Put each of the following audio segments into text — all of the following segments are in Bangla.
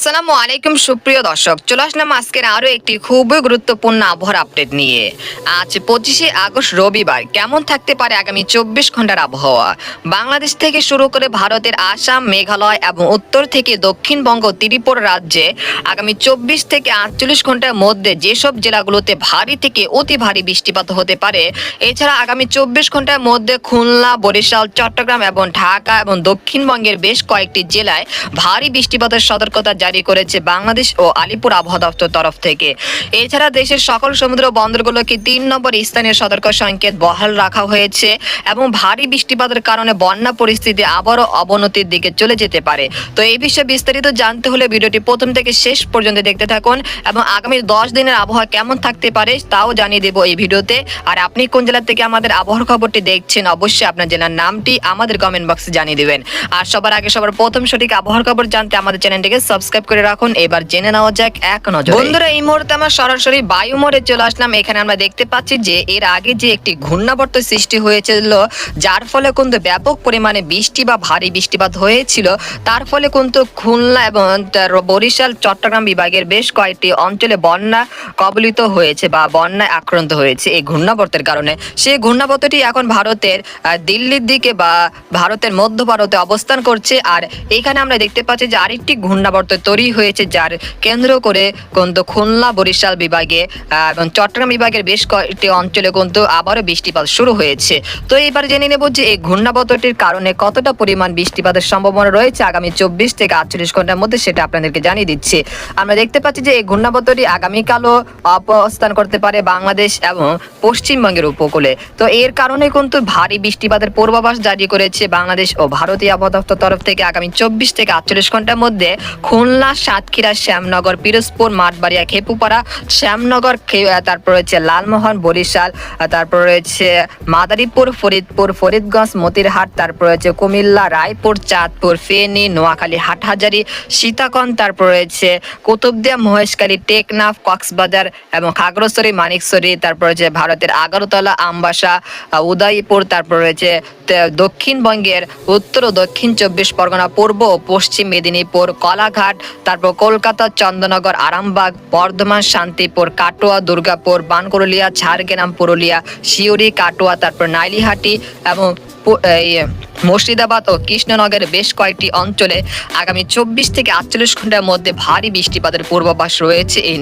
আসসালামু আলাইকুম, সুপ্রিয় দর্শক। চলে আসলাম আজকের আরও একটি খুবই গুরুত্বপূর্ণ আবহাওয়ার আপডেট নিয়ে। আজ পঁচিশে আগস্ট, রবিবার। কেমন থাকতে পারে আগামী চব্বিশ ঘণ্টার আবহাওয়া? বাংলাদেশ থেকে শুরু করে ভারতের আসাম, মেঘালয় এবং উত্তর থেকে দক্ষিণবঙ্গ, ত্রিপুরা রাজ্যে আগামী চব্বিশ থেকে আটচল্লিশ ঘণ্টার মধ্যে যেসব জেলাগুলোতে ভারী থেকে অতি ভারী বৃষ্টিপাত হতে পারে, এছাড়া আগামী চব্বিশ ঘণ্টার মধ্যে খুলনা, বরিশাল, চট্টগ্রাম এবং ঢাকা এবং দক্ষিণবঙ্গের বেশ কয়েকটি জেলায় ভারী বৃষ্টিপাতের সতর্কতা জারি করেছে বাংলাদেশ ও আলিপুর আবহাওয়া দপ্তর তরফ থেকে। এছাড়া দেশের সকল সমুদ্র বন্দরগুলোকে তিন নম্বর স্থানীয় সতর্ক সংকেত বহাল রাখা হয়েছে এবং ভারী বৃষ্টিপাতের কারণে বন্যা পরিস্থিতি আবারও অবনতির দিকে চলে যেতে পারে। তো এই বিষয়ে বিস্তারিত জানতে হলে ভিডিওটি প্রথম থেকে শেষ পর্যন্ত দেখতে থাকুন এবং আগামী দশ দিনের আবহাওয়া কেমন থাকতে পারে তাও জানিয়ে দেবো এই ভিডিওতে। আর আপনি কোন জেলা থেকে আমাদের আবহাওয়ার খবরটি দেখছেন অবশ্যই আপনার জেলার নামটি আমাদের কমেন্ট বক্সে জানিয়ে দেবেন। আর সবার আগে সবার প্রথম সঠিক আবহাওয়ার খবর জানতে আমাদের চ্যানেলটিকে সাবস্ক্রাইব করে রাখুন। এবার জেনে নেওয়া যাক এক নজর। বন্ধুরা, এই মুহূর্তে আমরা সরাসরি বায়ুমোড়ে চলে আসলাম। এখানে আমরা দেখতে পাচ্ছি যে এর আগে যে একটি ঘূর্ণাবর্ত সৃষ্টি হয়েছিল, যার ফলে কিন্তু ব্যাপক পরিমাণে বৃষ্টি বা ভারী বৃষ্টিপাত হয়েছিল। তার ফলে কিন্তু খুলনা এবং বরিশাল, চট্টগ্রাম বিভাগের বেশ কয়েকটি অঞ্চলে বন্যা কবলিত হয়েছে বা বন্যায় আক্রান্ত হয়েছে এই ঘূর্ণাবর্তের কারণে। সেই ঘূর্ণাবর্তটি এখন ভারতের দিল্লির দিকে বা ভারতের মধ্য ভারতে অবস্থান করছে। আর এখানে আমরা দেখতে পাচ্ছি যে আরেকটি ঘূর্ণাবর্ত তৈরি হয়েছে, যার কেন্দ্র করে কিন্তু খুলনা বরিশাল বিভাগে এবং চট্টগ্রাম বিভাগের বেশ কয়েকটি অঞ্চলে কিন্তু আবারও বৃষ্টিপাত শুরু হয়েছে। তো এবার জেনে নেব যে এই ঘূর্ণাবর্তটির কারণে কতটা পরিমাণ বৃষ্টিপাতের সম্ভাবনা রয়েছে আগামী চব্বিশ থেকে আটচল্লিশ ঘণ্টার মধ্যে সেটা আপনাদেরকে জানিয়ে দিচ্ছি। আমরা দেখতে পাচ্ছি যে এই ঘূর্ণাবর্তটি আগামীকালও অবস্থান করতে পারে বাংলাদেশ এবং পশ্চিমবঙ্গের উপকূলে। তো এর কারণে কিন্তু ভারী বৃষ্টিপাতের পূর্বাভাস জারি করেছে বাংলাদেশ ও ভারতীয় আবহাওয়া দপ্তর তরফ থেকে আগামী চব্বিশ থেকে আটচল্লিশ ঘণ্টার মধ্যে খুলনা সাতক্ষীরা, শ্যামনগর, পিরোজপুর, মাঠবাড়িয়া, খেপুপাড়া, শ্যামনগর তারপর রয়েছে লালমোহন, বরিশাল তারপর রয়েছে মাদারীপুর, ফরিদপুর, ফরিদগঞ্জ, মতিরহাট, তারপর রয়েছে কুমিল্লা, রায়পুর, চাঁদপুর, ফেনী, নোয়াখালী, হাটহাজারি, সীতাকন, তারপর রয়েছে কুতুবদিয়া, মহেশখালী, টেকনাফ, কক্সবাজার এবং খাগড়াছড়ি, মানিকছড়ি, তারপর রয়েছে ভারতের আগরতলা, আমবাসা উদয়পুর, তারপর রয়েছে দক্ষিণবঙ্গের উত্তর ও দক্ষিণ চব্বিশ পরগনা, পূর্ব ও পশ্চিম মেদিনীপুর, কলাঘাট তারপর কলকাতা চন্দনগর আরামবাগ, বর্ধমান, শান্তিপুর, কাটোয়া, দুর্গাপুর বানকুরুলিয়া ঝাড়গ্রাম, পুরুলিয়া শিউরি কাটোয়া, তারপর নাইলিহাটি এবং মুর্শিদাবাদ ও কৃষ্ণনগরের বেশ কয়েকটি অঞ্চলে আগামী চব্বিশ থেকে আটচল্লিশ ঘণ্টার মধ্যে ভারী বৃষ্টিপাতের পূর্বাভাস রয়েছে এই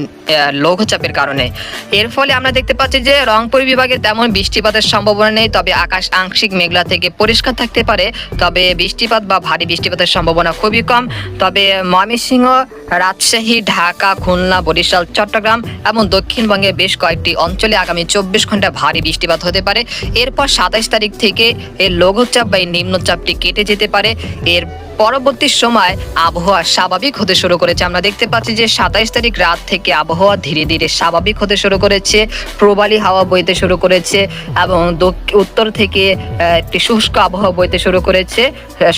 লঘুচাপের কারণে। এর ফলে আমরা দেখতে পাচ্ছি যে রংপুর বিভাগে তেমন বৃষ্টিপাতের সম্ভাবনা নেই, তবে আকাশ আংশিক মেঘলা থেকে পরিষ্কার থাকতে পারে। তবে বৃষ্টিপাত বা ভারী বৃষ্টিপাতের সম্ভাবনা খুবই কম। তবে ময়মনসিংহ, রাজশাহী, ঢাকা, খুলনা, বরিশাল, চট্টগ্রাম এবং দক্ষিণবঙ্গের বেশ কয়েকটি অঞ্চলে আগামী চব্বিশ ঘণ্টা ভারী বৃষ্টিপাত হতে পারে। এরপর সাতাইশ তারিখ থেকে এর লঘুচাপ বা নিম্নচাপটি কেটে যেতে পারে। এর পরবর্তী সময় আবহাওয়া স্বাভাবিক হতে শুরু করেছে। আমরা দেখতে পাচ্ছি যে সাতাইশ তারিখ রাত থেকে আবহাওয়া ধীরে ধীরে স্বাভাবিক হতে শুরু করেছে, প্রবালী হাওয়া বইতে শুরু করেছে এবং উত্তর থেকে একটি শুষ্ক আবহাওয়া বইতে শুরু করেছে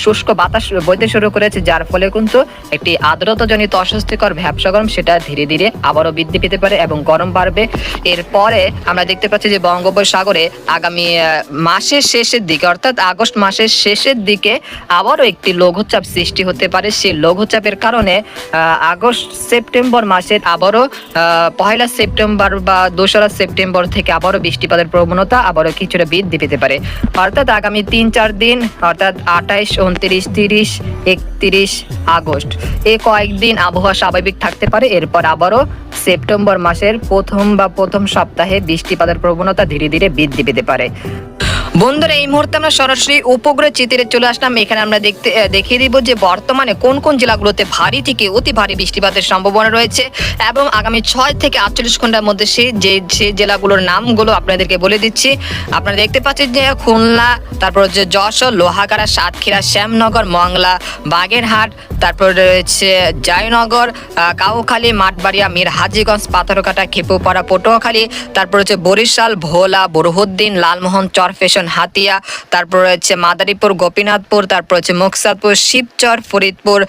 শুষ্ক বাতাস বইতে শুরু করেছে, যার ফলে কিন্তু একটি আর্দ্রতাজনিত অস্বস্তিকর ভ্যাবসা গরম সেটা ধীরে ধীরে আবারও বৃদ্ধি পেতে পারে এবং গরম বাড়বে। এরপরে আমরা দেখতে পাচ্ছি যে বঙ্গোপসাগরে আগামী মাসের শেষের দিকে, অর্থাৎ আগস্ট মাসের শেষের দিকে আবারও একটি লঘুচাপ সৃষ্টি হতে পারে। সেই লঘুচাপের কারণে আগস্ট, সেপ্টেম্বর মাসের আবারও পহেলা সেপ্টেম্বর বা দোসরা সেপ্টেম্বর থেকে আবারও বৃষ্টিপাতের প্রবণতা আবারও কিছুটা বৃদ্ধি পেতে পারে। অর্থাৎ আগামী তিন চার দিন, অর্থাৎ আঠাইশ, উনত্রিশ, তিরিশ, একত্রিশ আগস্ট এই কয়েকদিন আবহাওয়া স্বাভাবিক থাকতে পারে। এরপর আবারও সেপ্টেম্বর মাসের প্রথম বা প্রথম সপ্তাহে বৃষ্টিপাতের প্রবণতা ধীরে ধীরে বৃদ্ধি পেতে পারে। বন্ধুরা, এই মুহূর্তে আমরা সরাসরি উপগ্রহ চিত্রে চলে আসলাম। এখানে আমরা দেখতে দেখিয়ে দিব যে বর্তমানে কোন কোন জেলাগুলোতে ভারী থেকে অতি ভারী বৃষ্টিপাতের সম্ভাবনা রয়েছে এবং আগামী ছয় থেকে আটচল্লিশ ঘণ্টার মধ্যে সেই যে সেই জেলাগুলোর নামগুলো আপনাদেরকে বলে দিচ্ছি। আপনারা দেখতে পাচ্ছেন যে খুলনা, তারপর হচ্ছে যশোর, লোহাগাড়া, সাতক্ষীরা, শ্যামনগর, মংলা, বাগেরহাট, তারপর রয়েছে জয়নগর কাউখালী, মাঠবাড়িয়া, মির হাজিগঞ্জ পাথরকাটা খেপুপাড়া, পটুয়াখালী, তারপর হচ্ছে বরিশাল, ভোলা, বরহুদ্দিন, লালমোহন, চরফেশন হাতিয়া, তারপর রয়েছে মাদারীপুর, গোপীনাথপুর, তারপর হচ্ছে মুকসাদপুর, শিবচর, ফরিদপুর,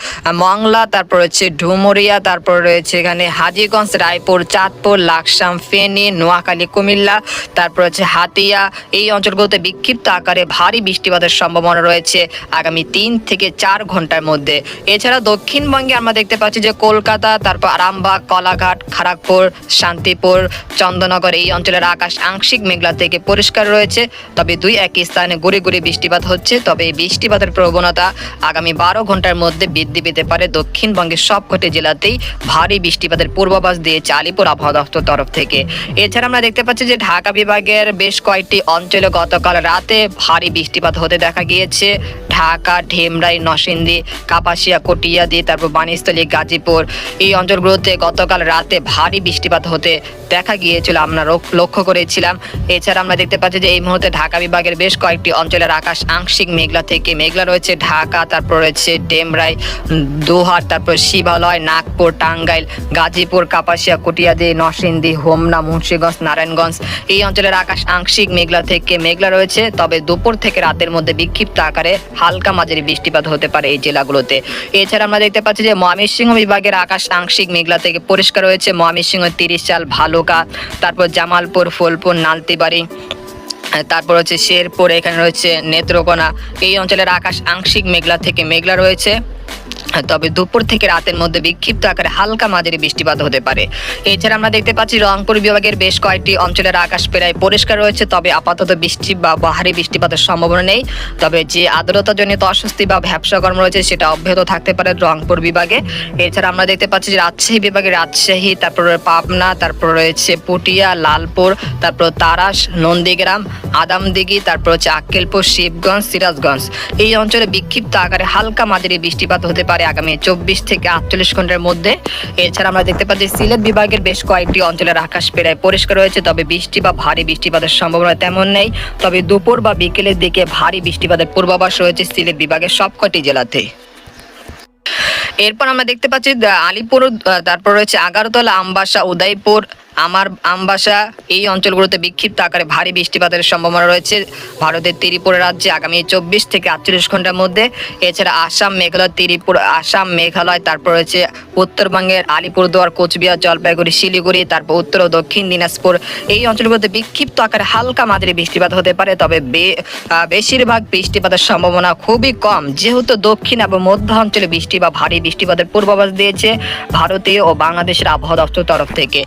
মংলা, তারপর হচ্ছে ডুমুরিয়া তারপর রয়েছে এখানে হাজিগঞ্জ, রায়পুর, চাঁদপুর, লাকসাম, ফেনী, নোয়াখালী, কুমিল্লা, তারপর হচ্ছে হাতিয়া। এই অঞ্চলগুলোতে বিক্ষিপ্ত আকারে ভারী বৃষ্টিপাতের সম্ভাবনা রয়েছে আগামী তিন থেকে চার ঘণ্টার মধ্যে। এছাড়া দক্ষিণবঙ্গে আমরা দেখতে পাচ্ছি যে কলকাতা, তারপর আরামবাগ, কলাঘাট খড়গপুর শান্তিপুর চন্দ্রনগর এই অঞ্চলের আকাশ আংশিক মেঘলা থেকে পরিষ্কার রয়েছে। তবে দুই একই স্থানে গুড়ি গুড়ি বৃষ্টিপাত হচ্ছে। তবে এই বৃষ্টিপাতের প্রবণতা আগামী বারো ঘণ্টার মধ্যে বৃদ্ধি পেতে পারে। দক্ষিণবঙ্গের সবকটি জেলাতেই ভারী বৃষ্টিপাতের পূর্বাভাস দিয়েছে আলিপুর আবহাওয়া দপ্তর তরফ থেকে। এছাড়া আমরা দেখতে পাচ্ছি যে ঢাকা বিভাগের বেশ কয়েকটি অঞ্চলে গতকাল রাতে ভারী বৃষ্টিপাত হতে দেখা গিয়েছে। ঢাকা, ঢেমরাই, নরসিংদী, কাপাসিয়া, কটিয়াদি, তারপর বানিস্থলী গাজীপুর এই অঞ্চলগুলোতে গতকাল রাতে ভারী বৃষ্টিপাত হতে দেখা গিয়েছিল, আমরা লক্ষ্য করেছিলাম। এছাড়া আমরা দেখতে পাচ্ছি যে এই মুহূর্তে ঢাকা বিভাগের বেশ কয়েকটি অঞ্চলের আকাশ আংশিক মেঘলা থেকে মেঘলা রয়েছে। ঢাকা, তারপর রয়েছে ডেমরাই দোহার, তারপর শিবালয়, নাগপুর, টাঙ্গাইল, গাজীপুর, কাপাসিয়া, কুটিয়াদি, নরসিংদী, হোমনা, মুন্সিগঞ্জ, নারায়ণগঞ্জ। এই অঞ্চলের আকাশ আংশিক মেঘলা থেকে মেঘলা রয়েছে, তবে দুপুর থেকে রাতের মধ্যে বিক্ষিপ্ত আকারে হালকা মাঝারি বৃষ্টিপাত হতে পারে এই জেলাগুলোতে। এছাড়া আমরা দেখতে পাচ্ছি যে ময়মনসিংহ বিভাগের আকাশ আংশিক মেঘলা থেকে পরিষ্কার রয়েছে। ময়মনসিংহ তিরিশ চাল ভালুকা তারপর জামালপুর, ফুলপুর, নালতিবাড়ি তারপর হচ্ছে শেরপুর, এখানে রয়েছে নেত্রকোনা। এই অঞ্চলের আকাশ আংশিক মেঘলা থেকে মেঘলা রয়েছে। তবে দুপুর থেকে রাতের মধ্যে বিক্ষিপ্ত আকারে হালকা মাঝারি বৃষ্টিপাত হতে পারে। এছাড়া আমরা দেখতে পাচ্ছি রংপুর বিভাগের বেশ কয়েকটি অঞ্চলের আকাশ প্রায় পরিষ্কার রয়েছে, তবে আপাতত বৃষ্টি বা ভারী বৃষ্টিপাতের সম্ভাবনা নেই। তবে যে আর্দ্রতাজনিত অস্বস্তি বা ব্যবসা কর্ম রয়েছে সেটা অব্যাহত থাকতে পারে রংপুর বিভাগে। এছাড়া আমরা দেখতে পাচ্ছি রাজশাহী বিভাগে রাজশাহী, তারপর পাবনা, তারপর রয়েছে পুটিয়া, লালপুর, তারপর তারাস, নন্দীগ্রাম, আদামদিঘি, তারপর হচ্ছে আক্কেলপুর, শিবগঞ্জ, সিরাজগঞ্জ। এই অঞ্চলে বিক্ষিপ্ত আকারে হালকা মাঝারি বৃষ্টিপাত হতে পারে। আগামী চব্বিশ থেকে আটচল্লিশ ঘণ্টার মধ্যে। এছাড়া আমরা দেখতে পাচ্ছি, সিলেট বিভাগের বেশ কয়েকটি অঞ্চলের আকাশ প্রায় পরিষ্কার রয়েছে, তবে বৃষ্টি বা ভারী বৃষ্টিপাতের সম্ভাবনা তেমন নেই। তবে দুপুর বা বিকেলের দিকে ভারী বৃষ্টিপাতের পূর্বাভাস রয়েছে সিলেট বিভাগের সবকটি জেলাতে। এরপর আমরা দেখতে পাচ্ছি আলিপুর তারপর রয়েছে আগারতলা, আমবাসা, উদয়পুর আমার আমবাসা এই অঞ্চলগুলোতে বিক্ষিপ্ত আকারে ভারী বৃষ্টিপাতের সম্ভাবনা রয়েছে। ভারতের ত্রিপুরা রাজ্যে আগামী চব্বিশ থেকে আটচল্লিশ ঘণ্টার মধ্যে, এছাড়া আসাম, মেঘালয়, ত্রিপুরা, আসাম, মেঘালয়, তারপর রয়েছে উত্তরবঙ্গের আলিপুরদুয়ার, কোচবিহার, জলপাইগুড়ি, শিলিগুড়ি, তারপর উত্তর ও দক্ষিণ দিনাজপুর। এই অঞ্চলগুলোতে বিক্ষিপ্ত আকারে হালকা মাঝারি বৃষ্টিপাত হতে পারে, তবে বেশিরভাগ বৃষ্টিপাতের সম্ভাবনা খুবই কম। যেহেতু দক্ষিণ এবং মধ্য অঞ্চলে বৃষ্টি বা ভারী বৃষ্টিপাতের পূর্বাভাস দিয়েছে ভারতীয় ও বাংলাদেশের আবহাওয়া দপ্তর তরফ থেকে।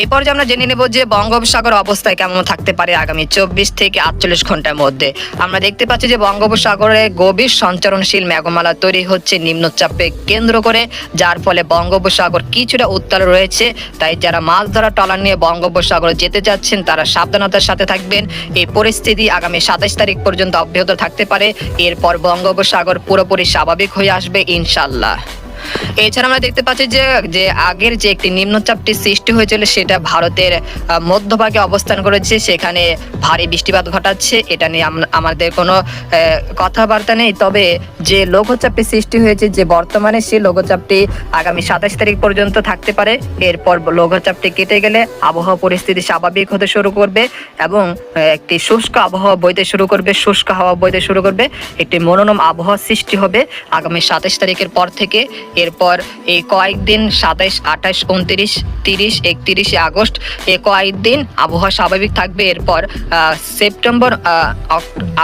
এই পর্যায়ে আমরা জেনে নেব যে বঙ্গোপসাগর অবস্থায় কেমন থাকতে পারে আগামী চব্বিশ থেকে আটচল্লিশ ঘণ্টার মধ্যে। আমরা দেখতে পাচ্ছি যে বঙ্গোপসাগরে গভীর সঞ্চরণশীল মেঘমালা তৈরি হচ্ছে নিম্নচাপে কেন্দ্র করে, যার ফলে বঙ্গোপসাগর কিছুটা উত্তাল রয়েছে। তাই যারা মাছ ধরা টলার নিয়ে বঙ্গোপসাগরে যেতে যাচ্ছেন, তারা সাবধানতার সাথে থাকবেন। এই পরিস্থিতি আগামী সাতাশ তারিখ পর্যন্ত অব্যাহত থাকতে পারে। এরপর বঙ্গোপসাগর পুরোপুরি স্বাভাবিক হয়ে আসবে ইনশাল্লাহ এছাড়া আমরা দেখতে পাচ্ছি যে যে আগের যে একটি নিম্নচাপটি সৃষ্টি হয়েছিল, সেটা ভারতের মধ্যভাগে অবস্থান করেছে। সেখানে ভারী বৃষ্টিপাত ঘটাচ্ছে। এটা নিয়ে আমাদের কোনো কথাবার্তা নেই। তবে যে লঘুচাপটি সৃষ্টি হয়েছে, যে বর্তমানে সেই লঘুচাপটি আগামী সাতাশ তারিখ পর্যন্ত থাকতে পারে। এরপর লঘুচাপটি কেটে গেলে আবহাওয়া পরিস্থিতি স্বাভাবিক হতে শুরু করবে এবং একটি শুষ্ক আবহাওয়া বইতে শুরু করবে, শুষ্ক হাওয়া বইতে শুরু করবে। একটি মনোরম আবহাওয়া সৃষ্টি হবে আগামী সাতাশ তারিখের পর থেকে। এরপর এই কয়েকদিন সাতাইশ, আঠাশ, উনত্রিশ, তিরিশ, একত্রিশে আগস্ট এই কয়েকদিন আবহাওয়া স্বাভাবিক থাকবে। এরপর সেপ্টেম্বর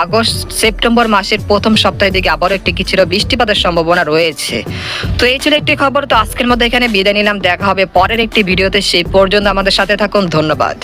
আগস্ট, সেপ্টেম্বর মাসের প্রথম সপ্তাহের দিকে আবারও একটি কিছুটা বৃষ্টিপাতের সম্ভাবনা রয়েছে। তো এই ছিল একটি খবর। তো আজকের মধ্যে এখানে বিদায় নিলাম। দেখা হবে পরের একটি ভিডিওতে। সেই পর্যন্ত আমাদের সাথে থাকুন। ধন্যবাদ।